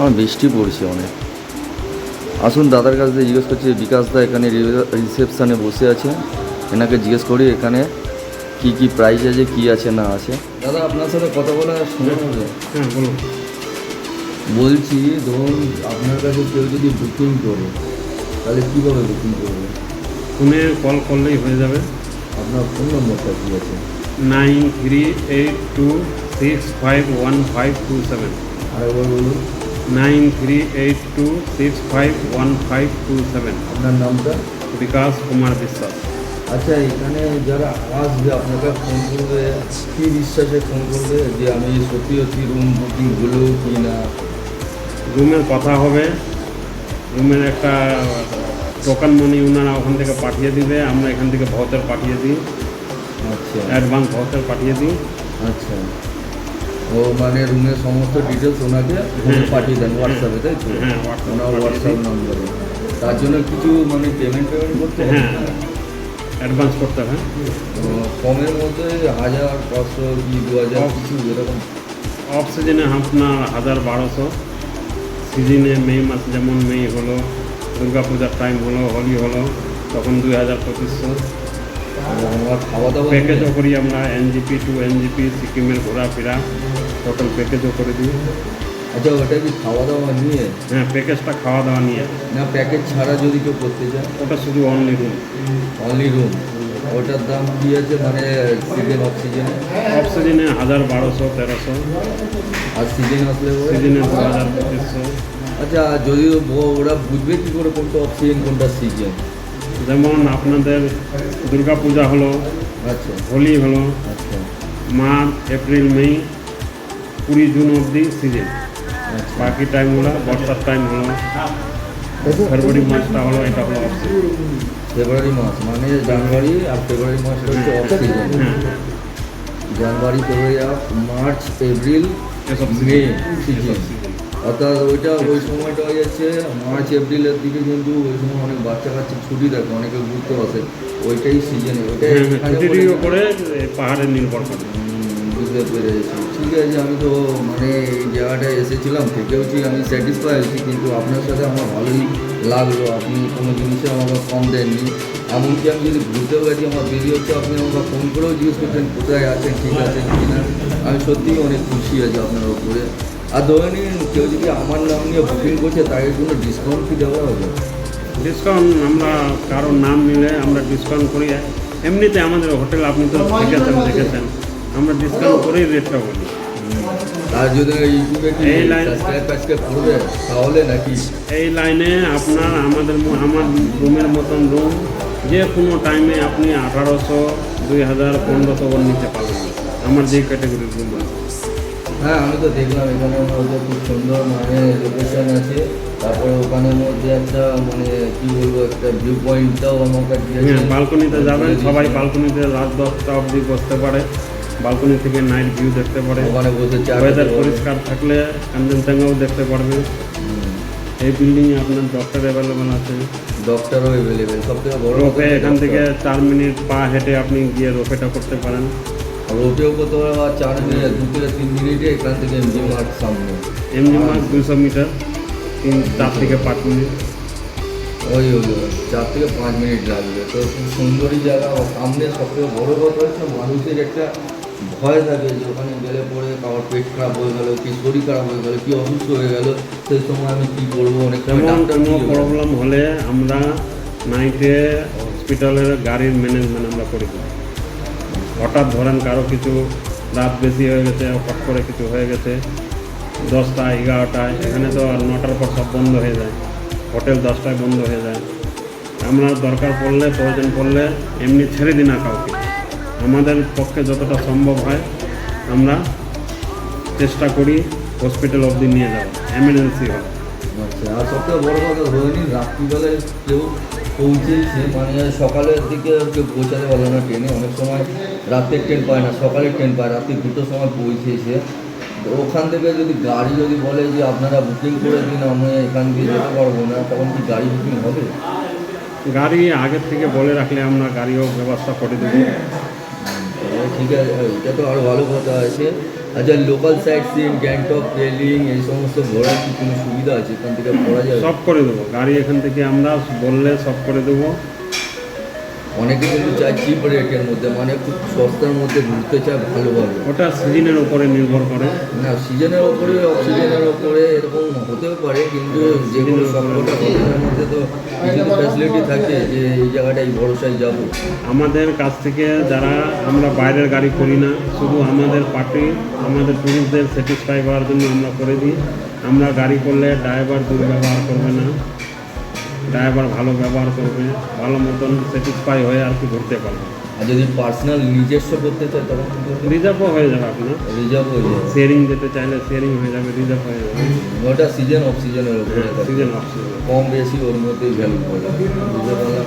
আমার বৃষ্টি পড়ছে অনেক। আসুন দাদার কাছ থেকে জিজ্ঞেস করছি বিকাশ দা এখানে রিসেপশানে বসে আছে। এনাকে জিজ্ঞেস করি এখানে কি কি প্রাইস আছে কি আছে না আছে। দাদা আপনার সাথে কথা বলা সময় হবে হ্যাঁ বলুন। বলছি ধরুন আপনার কাছে কেউ যদি বুকিং করে তাহলে কীভাবে বুকিং করবে? ফোনে কল করলেই হয়ে যাবে। আপনার ফোন নম্বরটা কী আছে? Nine three eight two six five one five two seven. আরেকবার বলুন। Nine three eight two six five one five two seven. আপনার নামটা? বিকাশ কুমার বিশ্বাস। আচ্ছা এখানে যারা আসবে আপনাকে ফোন করবে কী বিশ্বাসে ফোন করবে? যে আমি সত্যি সত্যি রুম বুকিং হলো কি না? রুমের কথা হবে। রুমের একটা টোকান মানি ওনারা ওখান থেকে পাঠিয়ে দিবে। আমরা এখান থেকে ভাউচার পাঠিয়ে দিই। আচ্ছা। অ্যাডভান্স ভাউচার পাঠিয়ে দিই। আচ্ছা। ও মানে রুমের সমস্ত ডিটেলস ওনাকে হ্যাঁ। পাঠিয়ে দেন হোয়াটসঅ্যাপে তাই তো? হ্যাঁ, ওনার হোয়াটসঅ্যাপ। নম্বরে তার জন্য কিছু মানে পেমেন্ট পেমেন্ট করতে হবে? হ্যাঁ অ্যাডভান্স করতে হবে ও, কমের মধ্যে হাজার পাঁচশো কি দু হাজার কিছু এরকম? অফ সিজনে আপনার হাজার বারোশো। সিজনে মে মাস যেমন মে হলো দুর্গা পূজার টাইম হলো হোলি হলো তখন দুই হাজার পঁচিশশো। আমার খাওয়া দাওয়া প্যাকেজও করি আমরা এনজিপি টু এনজিপি সিকিমের ঘোরাফেরা টোটাল প্যাকেজও করে দিই। আচ্ছা ওটা কি খাওয়া দাওয়া নিয়ে? হ্যাঁ প্যাকেজটা খাওয়া দাওয়া নিয়ে। না প্যাকেজ ছাড়া যদি কেউ করতে চায়? ওটা শুধু অনলি রুম অনলি রুম ওটার দাম কি আছে? মানে সিজন অক্সিজেনে অফ সিজনে হাজার বারোশো তেরোশো। আর সিজন আসলে? সিজনে দু হাজার পঁচিশশো। আচ্ছা যদি ওরা বুঝবে কি করে কোনটা অক্সিজেন কোনটা সিজন যেমন আপনাদের দুর্গা পূজা হলো আচ্ছা। হোলি হলো আচ্ছা। মার্চ এপ্রিল মে কুড়ি জুন অবধি সিজন আচ্ছা। বাকি টাইমগুলো বর্ষার টাইম হলো ফেব্রুয়ারি মাসটা হলো এটা হলো অফ ফেব্রুয়ারি মাস মানে জানুয়ারি আর ফেব্রুয়ারি মাসটা হচ্ছে অফ সিজন হ্যাঁ। জানুয়ারি ফেব্রুয়ারি আর মার্চ এপ্রিল এসব মে সিজন অর্থাৎ ওইটা ওই সময়টা হয়ে যাচ্ছে মার্চ এপ্রিলের দিকে কিন্তু ওই সময় অনেক বাচ্চা কাচ্চা ছুটি থাকে অনেকে ঘুরতে আসে ওইটাই সিজনে ওইটাই হ্যাঁ উপরে পাহাড়ে নির্ভর করে। বুঝতে পেরেছি। ঠিক আছে আমি তো মানে এই জায়গাটায় এসেছিলাম থেকেওছি আমি স্যাটিসফাই হয়েছি কিন্তু আপনার সাথে আমার ভালোই লাগল আপনি কোনো জিনিসে আমাকে কম দেননি। এমনকি আমি যদি ঘুরতেও গেছি আমার দেরি হচ্ছে আপনি আমাকে ফোন করেও জিজ্ঞেস করছেন কোথায় আছেন ঠিক আছেন কি না আমি সত্যিই অনেক খুশি আছি আপনার উপরে। আর ধরে নিন কেউ যদি আমার নাম নিয়ে বুকিং করছে তাকে কোনো ডিসকাউন্ট কি দেওয়া হবে। ডিসকাউন্ট আমরা কারোর নাম নিলে আমরা ডিসকাউন্ট করি। এমনিতে আমাদের হোটেল আপনি তো দেখেছেন দেখেছেন। আমরা ডিসকাউন্ট করেই রেটটা বলি। আর যদি ইউটিউবে কি এই লাইন- সাবস্ক্রাইব ফাবস্ক্রাইব করবে তাহলে নাকি? এই লাইনে আপনার আমাদের আমার রুমের মতন রুম যে কোনো টাইমে আপনি আঠারোশো দুই হাজার পনেরোশো নিতে পারবেন। আমার যে ক্যাটাগরির রুম আছে। হ্যাঁ আমি তো দেখলাম এখানে মধ্যে খুব সুন্দর মানে লোকেশন আছে। তারপরে ওখানের মধ্যে একটা মানে কি বলব একটা ভিউ পয়েন্টটাও আমাকে দিয়েছে। হ্যাঁ বালকনিতে যাবেন সবাই বালকনিতে রাত দশটা অবধি বসতে পারে। বালকনি থেকে নাইট ভিউ দেখতে পারে। ওখানে বসে ওয়েদার পরিষ্কার থাকলে কাঞ্চনজঙ্ঘাও দেখতে পারবে। এই বিল্ডিংয়ে আপনার ডক্টর অ্যাভেলেবেল আছে। ডক্টরও অ্যাভেলেবেল সব থেকে বড় রোপে এখান থেকে চার মিনিট পা হেঁটে আপনি গিয়ে রোপেটা করতে পারেন। রোপেও করতে পারবে আর চার মিনিট দু থেকে তিন মিনিটে এখান থেকে এমজি মার্ট সামনে। এমনি মাস দুশো মিটার তিন চার থেকে পাঁচ মিনিট। ওই ওই চার থেকে পাঁচ মিনিট লাগবে। তো খুব সুন্দরই জায়গা। সামনে সব থেকে বড় কথা হচ্ছে মানুষের একটা ভয় থাকে যে ওখানে গেলে পরে কারোর পেট খারাপ হয়ে গেল কি শরীর খারাপ হয়ে গেল কি অসুস্থ হয়ে গেল সেই সময় আমি কী করব? অনেক? প্রবলেম হলে আমরা নাইটে হসপিটালের গাড়ির ম্যানেজমেন্ট আমরা করে দিই। হঠাৎ ধরেন কারও কিছু রাত বেশি হয়ে গেছে, হঠাৎ করে কিছু হয়ে গেছে, দশটা, এগারোটায়, এখানে তো আর নটার পর সব বন্ধ হয়ে যায়, হোটেল দশটায় বন্ধ হয়ে যায়। আমরা দরকার পড়লে, প্রয়োজন পড়লে এমনি ছেড়ে দিই না কাউকে। আমাদের পক্ষে যতটা সম্ভব হয়, আমরা চেষ্টা করি হসপিটাল অবধি নিয়ে যাওয়া এমার্জেন্সি হয় আচ্ছা আর সবথেকে বড় কথা ধরে নিন রাত্রিবেলায় কেউ পৌঁছেছে মানে সকালের দিকে কেউ পৌঁছাতে পারল না ট্রেনে। অনেক সময় রাতের ট্রেন পায় না সকালের ট্রেন পায় রাত্রি দুটোর সময় পৌঁছেছে তো ওখান থেকে যদি গাড়ি যদি বলে যে আপনারা বুকিং করে দিন আমি এখান দিয়ে যেতে পারব না তখন কি গাড়ি বুকিং হবে? গাড়ি আগের থেকে বলে রাখলে আমরা গাড়িও ব্যবস্থা করে দেবো। ঠিক আছে এটা তো আরও ভালো কথা আছে। আচ্ছা লোকাল সাইট সিন গ্যাংটক রেলিং এই সমস্ত ঘোরার কি কোনো সুবিধা আছে? এখান থেকে করা যাবে? সব করে দেবো। গাড়ি এখান থেকে আমরা বললে সব করে দেবো। অনেকে কিন্তু চায় চিপ রেটের মধ্যে মানে খুব সস্তার মধ্যে ঘুরতে চায় ভালোভাবে। ওটা সিজনের উপরে নির্ভর করে। না সিজনের ওপরে অক্সিজেনের ওপরে এরকম হতেও পারে কিন্তু যেগুলো সবকটা মধ্যে তো কিছু ফ্যাসিলিটি থাকে যে এই জায়গাটা এই ভরসায় যাব। আমাদের কাছ থেকে যারা আমরা বাইরের গাড়ি করি না শুধু আমাদের পার্টি আমাদের পুরুষদের স্যাটিসফাই করার জন্য আমরা করে দিই। আমরা গাড়ি করলে ড্রাইভার দুর্ব্যবহার করবে না। ড্রাইভার ভালো ব্যবহার করবে ভালো মতন স্যাটিসফাই হয়ে আর কি ঘুরতে পারবে। আর যদি পার্সোনাল নিজস্ব করতে চায় তখন রিজার্ভও হয়ে যাবে আপনার রিজার্ভ হয়ে যাবে। শেয়ারিং যেতে চাইলে শেয়ারিং হয়ে যাবে রিজার্ভ হয়ে যাবে। ওটা সিজন অফ সিজনের থাকে। সিজন অক্সিজেন কম বেশি ওর মধ্যেই ভ্যালু পড়ে বুঝতে পারলাম?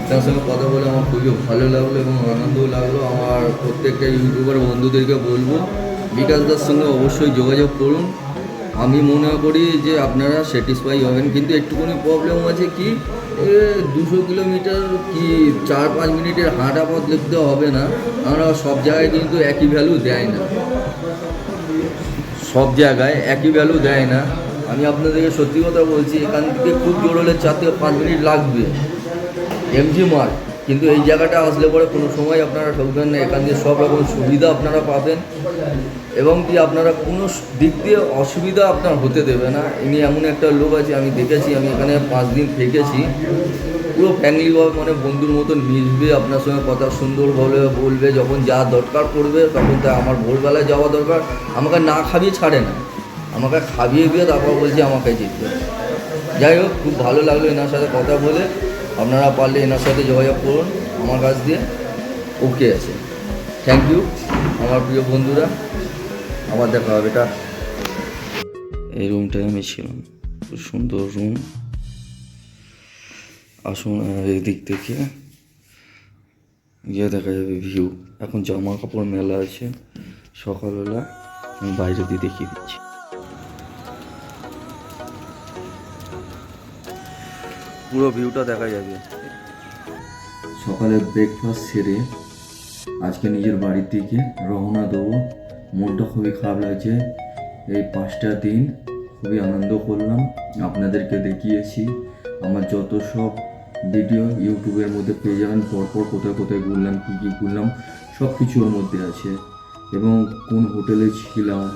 আপনার সঙ্গে কথা বলে আমার খুবই ভালো লাগল এবং আনন্দও লাগল। আমার প্রত্যেকটা ইউটিউবার বন্ধুদেরকে বলব বিকাশ দার সঙ্গে অবশ্যই যোগাযোগ করুন। আমি মনে করি যে আপনারা স্যাটিসফাই হবেন, কিন্তু একটুখানি প্রবলেম আছে কি? দুশো কিলোমিটার কি চার পাঁচ মিনিটের হাঁটা পথ লিখতে হবে না, আমরা সব জায়গায় কিন্তু একই ভ্যালু দেয় না। সব জায়গায় একই ভ্যালু দেয় না। আমি আপনাদেরকে সত্যি কথা বলছি, এখান থেকে খুব জোর হলে চার থেকে পাঁচ মিনিট লাগবে। এমজি মার্ক কিন্তু এই জায়গাটা আসলে পরে কোনো সময় আপনারা ঠকবেন না। এখান দিয়ে সব রকম সুবিধা আপনারা পাবেন এবং কি আপনারা কোনো দিক দিয়ে অসুবিধা আপনার হতে দেবে না। ইনি এমন একটা লোক আছে, আমি দেখেছি, আমি এখানে পাঁচ দিন থেকেছি। পুরো ফ্যামিলিভাবে মানে বন্ধুর মতন মিশবে, আপনার সঙ্গে কথা সুন্দরভাবে বলবে, যখন যা দরকার পড়বে তখন তা আমার ভোরবেলায় যাওয়া দরকার। আমাকে না খাবিয়ে ছাড়ে না। আমাকে খাবিয়ে দিয়ে তারপর বলছে আমাকে যেতে। যাই হোক, খুব ভালো লাগল এনার সাথে কথা বলে। আপনারা পারলে এনার সাথে যোগাযোগ করুন, আমার কাছ দিয়ে ওকে আছে। থ্যাংক ইউ আমার প্রিয় বন্ধুরা, আবার দেখা হবে এটা এই রুমটায় আমি ছিলাম। খুব সুন্দর রুম আসুন আর এই দিক থেকে গিয়ে দেখা যাবে ভিউ এখন জামা কাপড় মেলা আছে, সকালবেলা আমি বাইরে দিয়ে দেখিয়ে দিচ্ছি। পুরো ভিউটা দেখা যাবে। সকালে ব্রেকফাস্ট সেরে আজকে নিজের বাড়ির দিকে রওনা দেবো। মনটা খুবই খারাপ লাগছে। এই পাঁচটা দিন খুবই আনন্দ করলাম। আপনাদেরকে দেখিয়েছি। আমার যত সব ভিডিও ইউটিউবের মধ্যে পেয়ে যাবেন, পরপর কোথায় কোথায় ঘুরলাম, কী কী ঘুরলাম, সব কিছু ওর মধ্যে আছে। এবং কোন হোটেলে ছিলাম,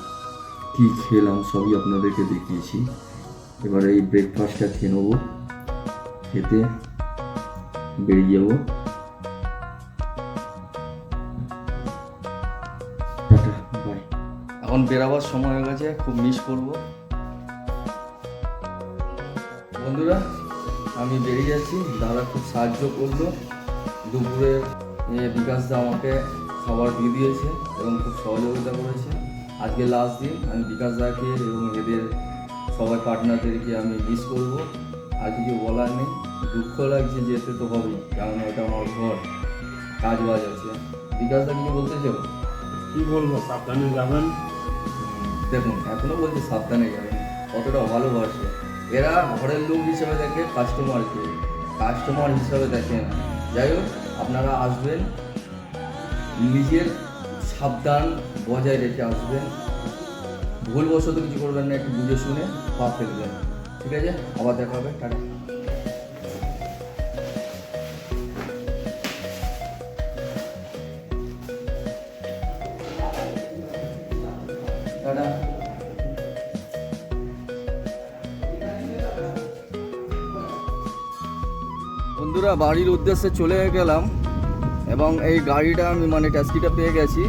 কী খেলাম, সবই আপনাদেরকে দেখিয়েছি। এবার এই ব্রেকফাস্টটা খেয়ে নেব। খেতে বেরিয়ে যাব। এখন বেরাবার সময় হয়ে গেছে, খুব মিস করব। বন্ধুরা, আমি বেরিয়ে যাচ্ছি, দাদা খুব সাহায্য করল। দুপুরে বিকাশ দা আমাকে খাবার দিয়ে দিয়েছে এবং খুব সহযোগিতা করেছে। আজকে লাস্ট দিন, আমি বিকাশ দাকে এবং এদের সবাই পার্টনারদেরকে আমি মিস করব। আর কিছু বলার নেই। দুঃখ লাগছে যেতে তো হবেই কারণ এটা আমার ঘর কাজ বাজ আছে। বিকাশ দা কিছু বলতে চাও কি বলব সাবধানে যাবেন। দেখুন এখনও বলছে সাবধানে যাবেন। কতটা ভালোবাসে। এরা ঘরের লোক হিসেবে দেখে কাস্টমারকে কাস্টমার হিসাবে দেখে না। যাই হোক আপনারা আসবেন। নিজের সাবধান বজায় রেখে আসবেন। ভুলবশত কিছু করবেন না একটু বুঝে শুনে পা ফেলবেন। ঠিক আছে? আবার দেখা হবে, টাটা। বন্ধুরা, বাড়ির উদ্দেশ্যে চলে গেলাম এবং এই গাড়িটা আমি মানে ট্যাক্সিটা পেয়ে গেছি।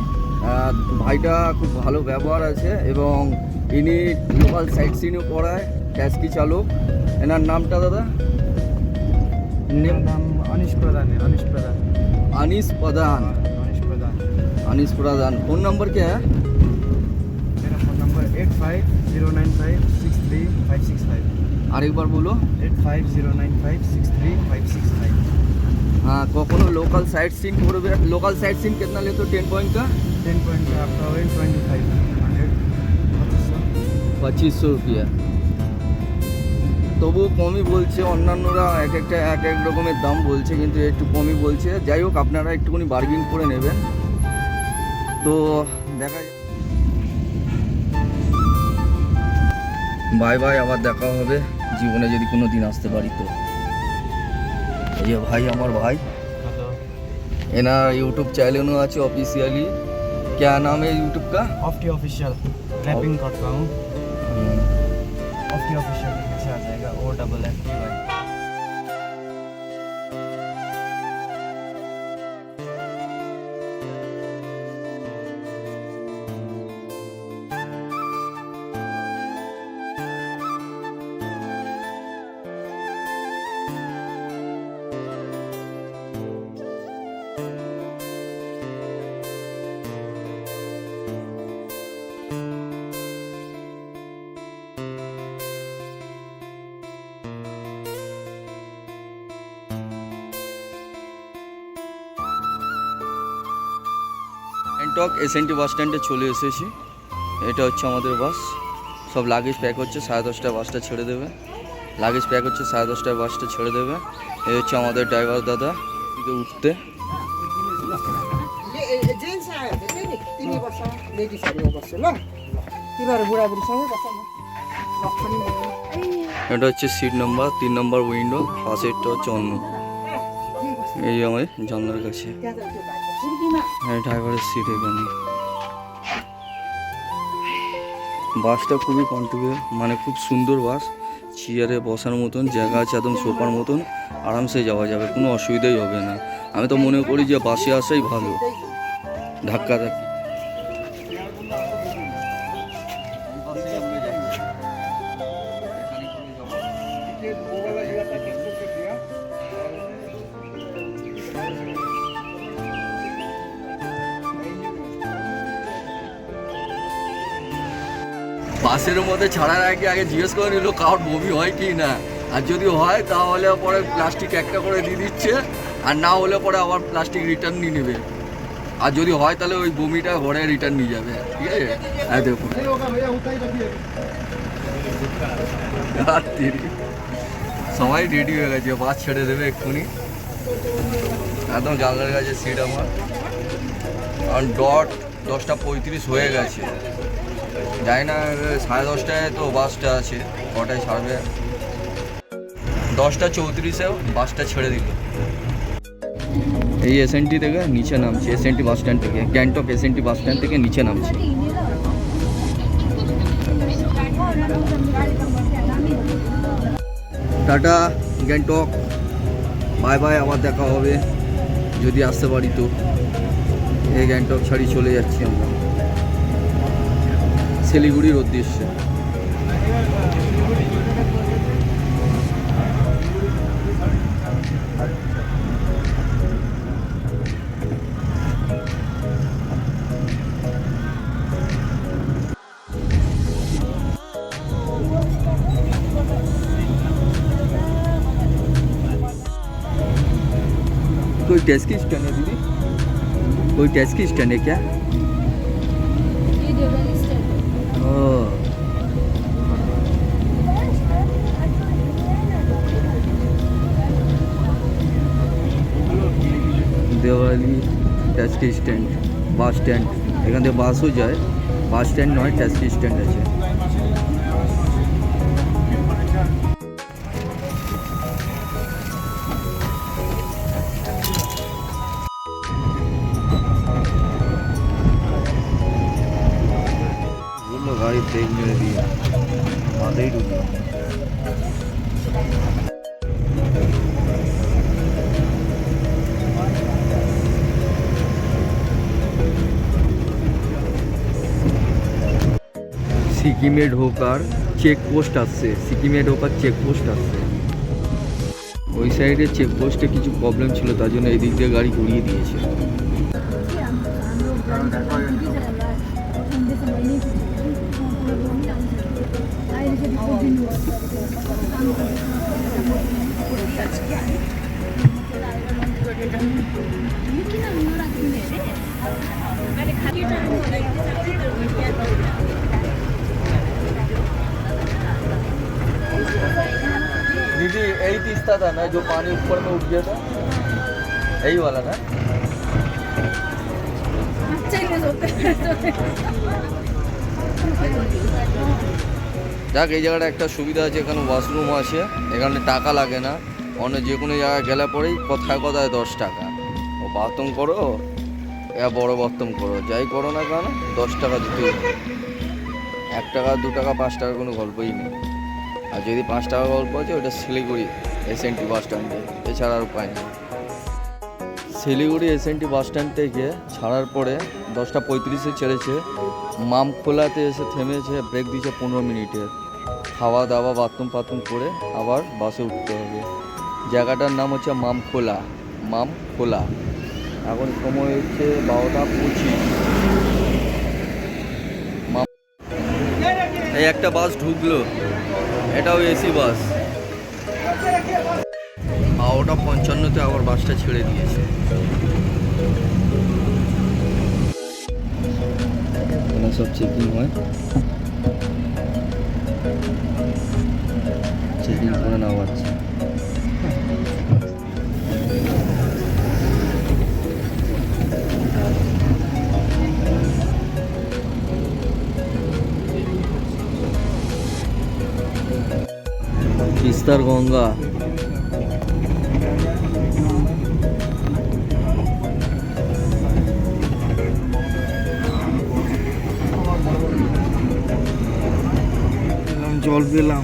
ভাইটা খুব ভালো ব্যবহার আছে এবং ইনি লোকাল সাইট সিনও করায়। ট্যাক্সি চালক এনার নামটা দাদা নেম नाम अनिश प्रधान है अनिश प्रधान अनिस प्रधान अनिश प्रधान अनिस प्रधान फोन नंबर क्या है मेरा phone number eight five zero nine five six three five six five আর একবার বলো eight five zero nine five six three five six five हाँ कखनो लोकल साइट सीन করবে लोकल साइट सीन कितना लेते हो टेन पॉइंट का टेन पॉइंट का आपका वही ट्वेंटी फाइव हंड्रेड पच्चीस सौ পঁচিশশো রুপিয়া তবুও কমই বলছে অন্যান্যরা এক একটা এক এক রকমের দাম বলছে কিন্তু একটু কমই বলছে যাই হোক আপনারা একটুখানি বার্গেন করে নেবেন তো দেখা যাক বাই বাই আবার দেখা হবে জীবনে যদি কোনো দিন আসতে পারি তো এই যে ভাই আমার ভাই हेलो এনার यूट्यूब चैनल আছে ऑफिशियली क्या नाम है यूट्यूब का ऑफ्टी ऑफिशियल रैपिंग करता हूँ ऑफ्टी ऑफिशियल double left স্টক এসএনটি বাস স্ট্যান্ডে চলে এসেছি। এটা হচ্ছে আমাদের বাস সব লাগেজ প্যাক হচ্ছে সাড়ে দশটায় বাসটা ছেড়ে দেবে। লাগেজ প্যাক হচ্ছে সাড়ে দশটায় বাসটা ছেড়ে দেবে। এই হচ্ছে আমাদের ড্রাইভার দাদা উঠতে। এটা হচ্ছে সিট নাম্বার তিন নম্বর উইন্ডো পাশেরটা হচ্ছে অন্য। এই আমার জানলার কাছে। হ্যাঁ ড্রাইভারের সিট এখানে বাসটা খুবই কন্ট্রিবিউ মানে খুব সুন্দর বাস চেয়ারে বসার মতন, জায়গা আছে একদম সোফার মতন, আরামসে যাওয়া যাবে, কোনো অসুবিধাই হবে না। আমি তো মনে করি যে বাসে আসাই ভালো। ধাক্কা ধাক্কি। বাসের মধ্যে ছাড়ার আগে আগে জিজ্ঞেস করে নিল কারোর বমি হয় কি না। আর যদি হয়, তাহলে পরে প্লাস্টিক একটা করে দিয়ে দিচ্ছে, আর না হলে পরে আবার প্লাস্টিক রিটার্ন নিয়ে নেবে। আর যদি হয়, তাহলে ওই বমিটা ঘরে রিটার্ন নিয়ে যাবে। ঠিক আছে? হ্যাঁ দেখুন। সবাই রেডি হয়ে গেছে, বাস ছেড়ে দেবে এক্ষুনি। একদম জানলার কাছে সিট আমার। কারণ ডট দশটা পঁয়ত্রিশ হয়ে গেছে। জানি না, সাড়ে দশটায় তো বাসটা আছে, কটায় ছাড়বে? দশটা চৌত্রিশে বাসটা ছেড়ে দিল। এই এসএনটি থেকে নিচে নামছি এসএনটি বাস স্ট্যান্ড থেকে, গ্যাংটক এসএনটি বাস স্ট্যান্ড থেকে নিচে নামছি। টাটা, গ্যাংটক। বাই বাই, আবার দেখা হবে, যদি আসতে পারি তো। এই গ্যাংটক ছাড়ি চলে যাচ্ছি আমরা। শিলিগুড়ির উদ্দেশ্যে कोई टेस्ट की स्टैंड है दीदी कोई टेस्ट की स्टैंड है क्या Taxi stand bus stand. এখান থেকে বাসও যায়। বাস স্ট্যান্ড নয় ট্যাক্সি স্ট্যান্ড আছে। সিকিমে ঢোকার চেকপোস্ট আসছে সিকিমে ঢোকার চেকপোস্ট আসছে ওই সাইডে চেকপোস্টে কিছু প্রবলেম ছিল, তার জন্য এই দিক দিয়ে গাড়ি ঘুরিয়ে দিয়েছে। दीदी यही तीसता था ना जो पानी ऊपर में उठ गया था यही वाला ना যাক এই জায়গাটা একটা সুবিধা আছে এখানে ওয়াশরুম আছে এখানে টাকা লাগে না অন্য যে কোনো জায়গায় গেলে পরেই কথায় কথায় দশ টাকা ও বাথরুম করো এ বড় বাথরুম করো যাই করো না কেন দশ টাকা দিতে হবে। এক টাকা দু টাকা পাঁচ টাকার কোনো গল্পই নেই আর যদি পাঁচ টাকা গল্প আছে, ওটা Siliguri S N T bus স্ট্যান্ডে এছাড়া আর উপায় নেই। Siliguri S N T bus stand থেকে ছাড়ার পরে দশটা পঁয়ত্রিশে ছেড়েছে। মামখোলাতে এসে থেমেছে ব্রেক দিয়েছে পনেরো মিনিটের খাওয়া দাওয়া বাথরুম ফাথরুম করে আবার বাসে উঠতে হবে। জায়গাটার নাম হচ্ছে মামখোলা। মামখোলা। এখন সময় হচ্ছে বারোটা পঁচিশ। এই একটা বাস ঢুকলো। এটাও এসি বাস। বারোটা পঞ্চান্নতে আবার বাসটা ছেড়ে দিয়েছে। সব চেকিং হয়। চেকিং করে নেওয়া হচ্ছে। তিস্তার গঙ্গা। জল পেলাম।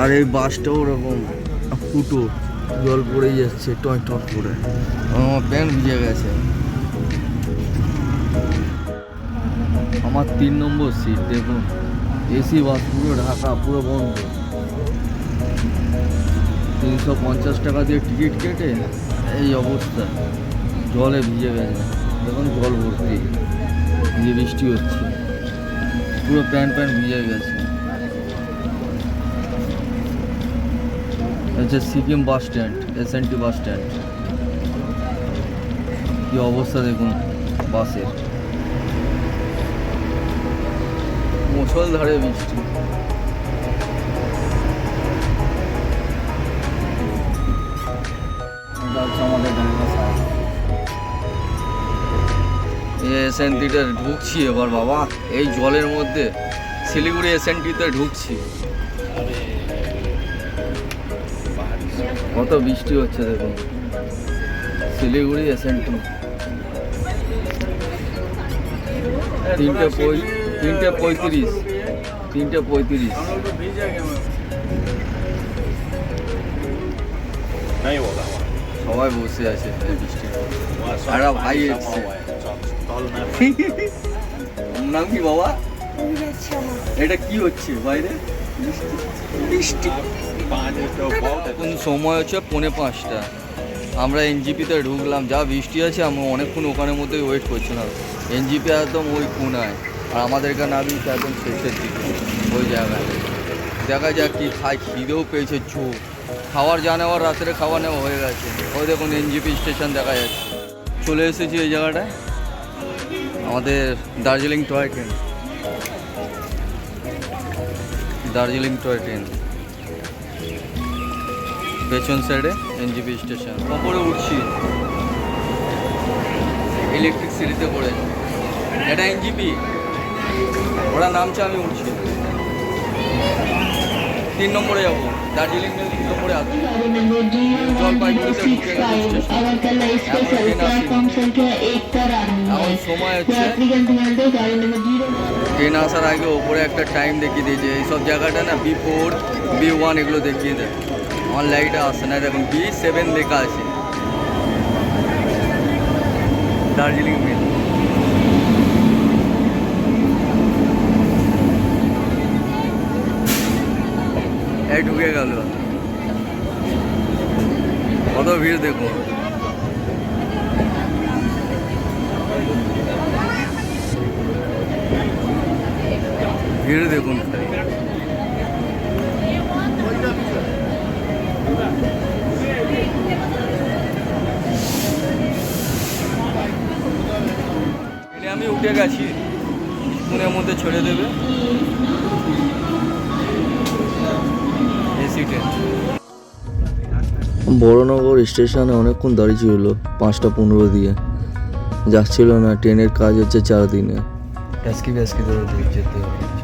আর এই বাসটাও ওরকম ফুটো জল পড়ে যাচ্ছে টয় টয় করে। আমার প্যান্ট ভিজে গেছে। আমার তিন নম্বর সিট দেখুন। এসি বাস পুরো ঢাকা পুরো বন্ধ। তিনশো পঞ্চাশ টাকা দিয়ে টিকিট কেটে এই অবস্থা। জলে ভিজে গেছে। দেখুন জল ভর্তি। যে বৃষ্টি হচ্ছে। পুরো প্যান্ট প্যান্ট ভিজে গেছে। হচ্ছে Sikkim bus stand S N T bus stand. কী অবস্থা দেখুন বাসের। মুসলধারে বৃষ্টি। এসএনটিতে ঢুকছি এবার বাবা। এই জলের মধ্যে শিলিগুড়ি এসএনটিতে ঢুকছি। কত বৃষ্টি হচ্ছে দেখুন। শিলিগুড়ি এসএনটি তিনটে তিনটে পঁয়ত্রিশ। তিনটে পঁয়ত্রিশ। সবাই বসে আছে বৃষ্টি সারা ভাই এসছে। নাম কি বাবা? এটা কি হচ্ছে বাইরে? বৃষ্টি। এখন সময় হচ্ছে পৌনে পাঁচটা। আমরা এনজিপিতে ঢুকলাম, যা বৃষ্টি আছে, আমরা অনেকক্ষণ ওখানের মধ্যে ওয়েট করছিলাম। এনজিপি একদম ওই কোনায়, আর আমাদেরকে নামিয়েছে একদম শেষের দিকে, ওই জায়গায়। দেখা যাক কি খাই খিদেও পেয়েছে ঝোঁক খাওয়ার যা নেওয়ার, রাত্রে খাওয়া নেওয়া হয়ে গেছে। ওই দেখুন এনজিপি স্টেশন দেখা যাচ্ছে। চলে এসেছি এই জায়গাটায়। আমাদের Darjeeling toy train. Darjeeling toy train. পেছন সাইডে এনজিপি স্টেশন। ওপরে উঠছি। ইলেকট্রিক সিটিতে পড়ে এটা এনজিপি। ওরা নামছে, আমি উঠছি। তিন নম্বরে যাব। দার্জিলিং তিন নম্বরে আসব। জলপাইগুড়িতে ঢুকে গেছে স্টেশন। এখন সময় হচ্ছে। ট্রেন আসার আগে ওপরে একটা টাইম দেখিয়ে দিয়েছে। এইসব জায়গাটা না বি ফোর বি ওয়ান এগুলো দেখিয়ে দেয়। আমার লাইটটা আসছে না। দেখুন বি সেভেন লেখা আছে। দার্জিলিং মেল এই ঢুকে গেল। কত ভিড় দেখুন। ভিড় দেখুন। আমি উঠে গেছি। কিছুক্ষণের মধ্যে ছেড়ে দেবে। এসি ট্রেন বড়নগর স্টেশনে অনেকক্ষণ দাঁড়িয়ে ছিল পাঁচটা পনেরো দিয়ে। যাচ্ছিল না ট্রেনের কাজ হচ্ছে চার দিনে ট্যাসকি ব্যাসকি ধরে যেতে হবে।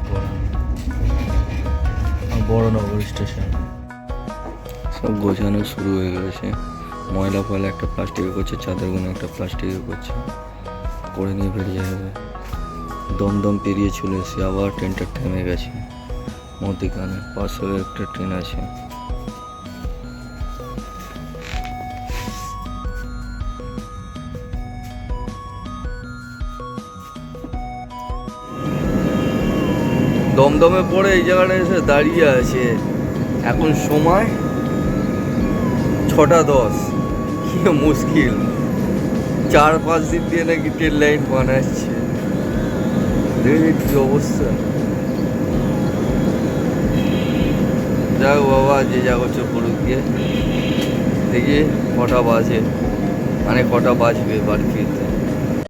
বড়নগর স্টেশন। সব গোছানো শুরু হয়ে গেছে ময়লা ফয়লা একটা প্লাস্টিকে করছে চাদরগুলো একটা প্লাস্টিকে করছে। করে নিয়ে বেরিয়ে যাবে। দমদম পেরিয়ে চলে এসে আবার ট্রেনটা থেমে গেছে। মধ্যিখানে পাশে একটা ট্রেন আছে। দমদমে পড়ে এই জায়গাটা এসে দাঁড়িয়ে আছে। এখন সময় ছটা দশ। কি মুশকিল। চার পাঁচ দিন দিয়ে নাকি ট্রেন লাইন বানাচ্ছে। কি অবস্থা। যাক বাবা, যে যা করছ করুক গিয়ে। দেখি কটা বাজে। মানে কটা বাজবে বাড়ি ফিরতে